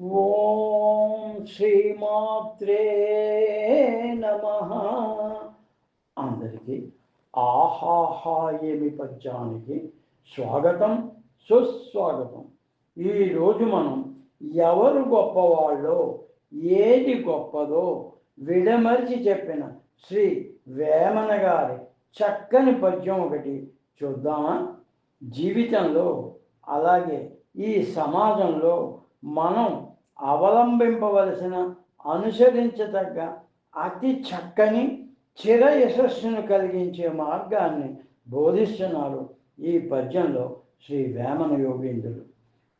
ఓం శ్రీమాత్రే నమ. అందరికీ ఆహాహాయమి పద్యానికి స్వాగతం సుస్వాగతం. ఈరోజు మనం ఎవరు గొప్పవాళ్ళో ఏది గొప్పదో విడమర్చి చెప్పిన శ్రీ వేమన గారి చక్కని పద్యం ఒకటి చూద్దామా? జీవితంలో అలాగే ఈ సమాజంలో మనం అవలంబింపవలసిన అనుసరించదగ్గ అతి చక్కని చిర యశస్సును కలిగించే మార్గాన్ని బోధిస్తున్నారు ఈ పద్యంలో శ్రీ వేమన యోగేంద్రుడు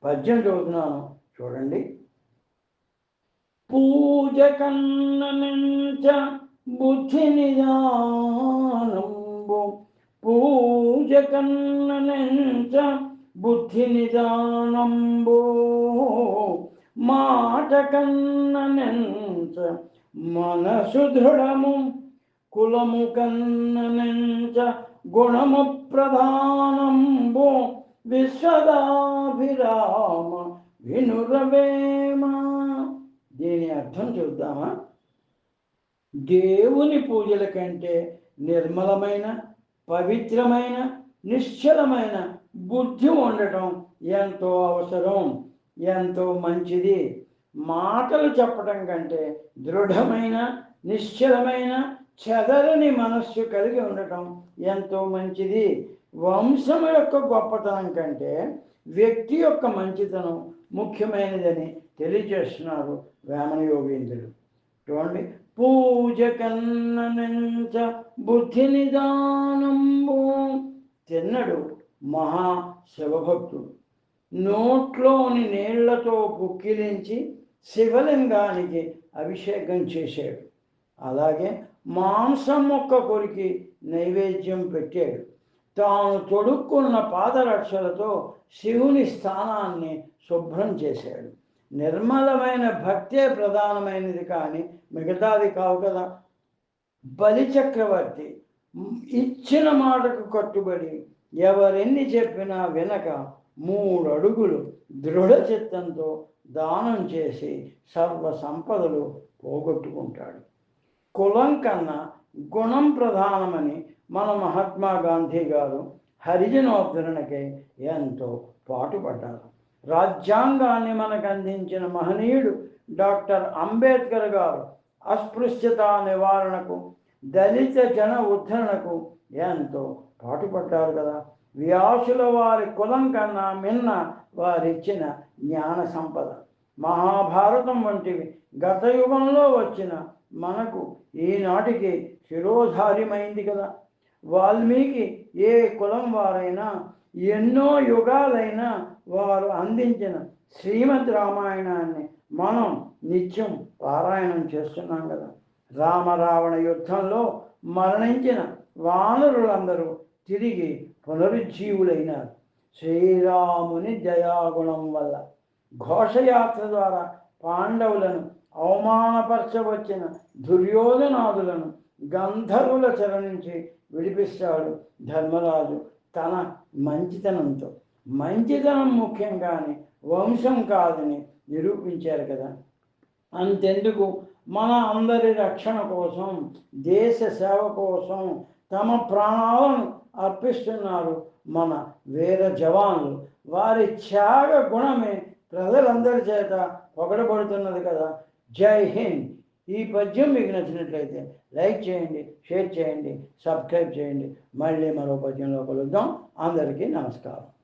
పద్యం చదువుతున్నాను చూడండి. పూజ కన్ననంచ బుద్ధి నిదానంబు. పూజ కన్ననంచ బుద్ధి నిదానంబు మాట కన్ననెంత మనసు దృఢము కులము కన్ననెంత గుణము ప్రధానంబో విశ్వదాభిరామ వినురవేమ. దీని అర్థం చూద్దామా? దేవుని పూజల కంటే నిర్మలమైన పవిత్రమైన నిశ్చలమైన బుద్ధి ఉండటం ఎంతో అవసరం ఎంతో మంచిది. మాటలు చెప్పడం కంటే దృఢమైన నిశ్చలమైన చెదరని మనస్సు కలిగి ఉండటం ఎంతో మంచిది. వంశం యొక్క గొప్పతనం కంటే వ్యక్తి యొక్క మంచితనం ముఖ్యమైనదని తెలియజేస్తున్నారు వేమన యోగేంద్రుడు చూడండి పూజ కన్ననంచ బుద్ధి నిదానంబు. తిన్నడు మహా శివభక్తుడు నోట్లోని నీళ్ళతో పుక్కిలించి శివలింగానికి అభిషేకం చేశాడు. అలాగే మాంసం మొక్క కొరికి నైవేద్యం పెట్టాడు. తాను తొడుక్కున్న పాదరక్షలతో శివుని స్థానాన్ని శుభ్రం చేశాడు. నిర్మలమైన భక్తే ప్రధానమైనది కానీ మిగతాది కావు కదా. బలిచక్రవర్తి ఇచ్చిన మాటకు కట్టుబడి ఎవరెన్ని చెప్పినా వినక మూడు అడుగులు దృఢ చిత్తంతో దానం చేసి సర్వ సంపదలు పోగొట్టుకుంటాడు. కులం కన్నా గుణం ప్రధానమని మన మహాత్మా గాంధీ గారు హరిజనోద్ధరణకై ఎంతో పాటుపడ్డారు. రాజ్యాంగాన్ని మనకు అందించిన మహనీయుడు డాక్టర్ అంబేద్కర్ గారు అస్పృశ్యత నివారణకు దళిత జన ఉద్ధరణకు ఎంతో పాటుపడ్డారు కదా. వ్యాసుల వారి కులం కన్నా మిన్న వారిచ్చిన జ్ఞాన సంపద. మహాభారతం వంటివి గత యుగంలో వచ్చిన మనకు ఈనాటికి శిరోధార్యమైంది కదా. వాల్మీకి ఏ కులం వారైనా ఎన్నో యుగాలైనా వారు అందించిన శ్రీమద్ రామాయణాన్ని మనం నిత్యం పారాయణం చేస్తున్నాం కదా. రామరావణ యుద్ధంలో మరణించిన వానరులందరూ తిరిగి పునరుజ్జీవులైనారు. శ్రీరాముని దయాగుణం వల్ల ఘోషయాత్ర ద్వారా పాండవులను అవమానపరచవచ్చిన దుర్యోధనాదులను గంధర్వుల చెర నుంచి విడిపిస్తాడు ధర్మరాజు తన మంచితనంతో. మంచితనం ముఖ్యం కానీ వంశం కాదని నిరూపించారు కదా. అంతెందుకు? మన అందరి రక్షణ కోసం దేశ సేవ కోసం తమ ప్రాణాలను అర్పిస్తున్నారు మన వీర జవాన్లు. వారి త్యాగ గుణమే ప్రజలందరి చేత పొగడబడుతున్నది కదా. జై హింద్. ఈ పద్యం మీకు నచ్చినట్లయితే లైక్ చేయండి షేర్ చేయండి సబ్స్క్రైబ్ చేయండి. మళ్ళీ మరో పద్యంలో కలుద్దాం. అందరికీ నమస్కారం.